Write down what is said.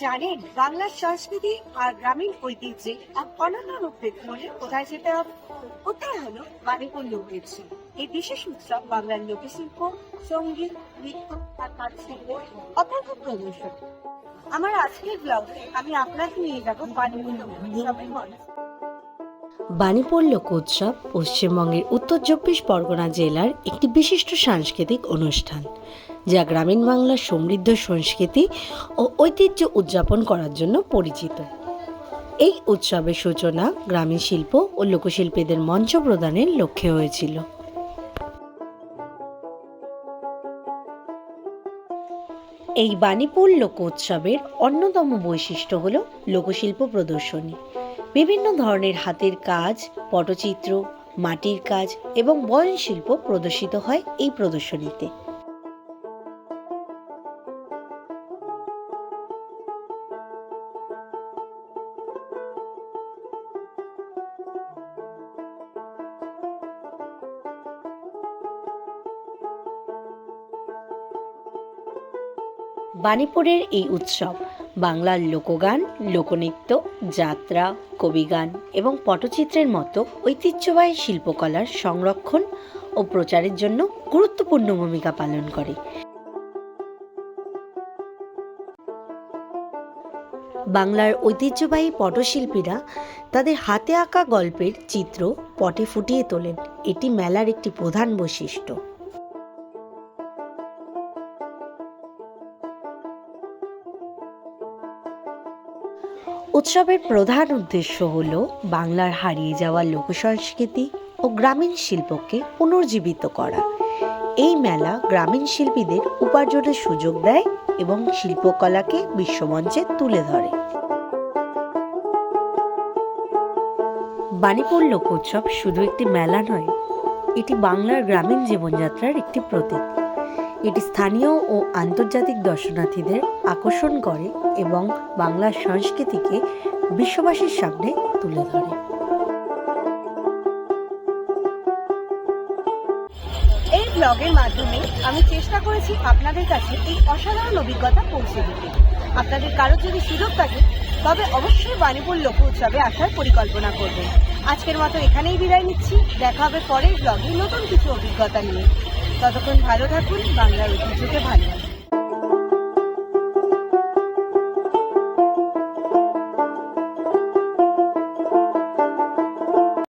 জানেন বাংলার সংস্কৃতি আর গ্রামীণ ঐতিহ্যে এক অনন্য রূপ পেতে হলে কোথায় যেতে হবে? কোথায় হলো বাণীপুর লোক উৎসব এই বিশেষ উৎসব বাংলার লোকশিল্প, সংগীত, নৃত্য আর কারুশিল্প অপূর্ব প্রদর্শন। আমার আজকের ব্লগে আমি আপনাকে নিয়ে যাব বাণীপুর লোক উৎসবের মনে লোকোৎসব পশ্চিমবঙ্গের উত্তর চব্বিশ পরগনা জেলার একটি বিশিষ্ট সাংস্কৃতিক অনুষ্ঠান। যা গ্রামীণ বাংলার সমৃদ্ধ সংস্কৃতি ও ঐতিহ্য উদযাপন করার জন্য পরিচিত। এই উৎসবের সূচনা গ্রামীণ শিল্প ও লোকশিল্পীদের মঞ্চ প্রদানের লক্ষ্যে হয়েছিল। এই বাণীপুর লোক উৎসবের অন্যতম বৈশিষ্ট্য হল লোকশিল্প প্রদর্শনী। বিভিন্ন ধরনের হাতের কাজ, পটচিত্র, মাটির কাজ এবং বয়নশিল্প প্রদর্শিত হয় এই প্রদর্শনীতে। বাণীপুরের এই উৎসব। বাংলার লোকগান, লোকনৃত্য, যাত্রা, কবিগান এবং পটচিত্রের মতো ঐতিহ্যবাহী শিল্পকলার সংরক্ষণ ও প্রচারের জন্য গুরুত্বপূর্ণ ভূমিকা পালন করে। বাংলার ঐতিহ্যবাহী পটশিল্পীরা তাদের হাতে আঁকা গল্পের চিত্র পটে ফুটিয়ে তোলেন। এটি মেলার একটি প্রধান বৈশিষ্ট্য। উৎসবের প্রধান উদ্দেশ্য হল বাংলার হারিয়ে যাওয়া লোকসংস্কৃতি ও গ্রামীণ শিল্পকে পুনর্জীবিত করা। এই মেলা গ্রামীণ শিল্পীদের উপার্জনের সুযোগ দেয় এবং শিল্পকলাকে বিশ্বমঞ্চে তুলে ধরে। বাণীপুর লোকোৎসব শুধু একটি মেলা নয়, এটি বাংলার গ্রামীণ জীবনযাত্রার একটি প্রতীক। এটি স্থানীয় ও আন্তর্জাতিক দর্শনার্থীদের আকর্ষণ করে এবং বাংলার সংস্কৃতিকে বিশ্ববাসীর সামনে তুলে ধরে। এই ব্লগের মাধ্যমে আমি চেষ্টা করেছি আপনাদের কাছে এই অসাধারণ অভিজ্ঞতা পৌঁছে দিতে। আপনাদের কারও যদি সুযোগ থাকে, তবে অবশ্যই বাণীপুর লোক উৎসবে আসার পরিকল্পনা করবেন। আজকের মতো এখানেই বিদায় নিচ্ছি। দেখা হবে পরের ব্লগে নতুন কিছু অভিজ্ঞতা নিয়ে। ততক্ষণ ভালো থাকুন বাংলার ঐতিহ্যকে ভালোবাসুন।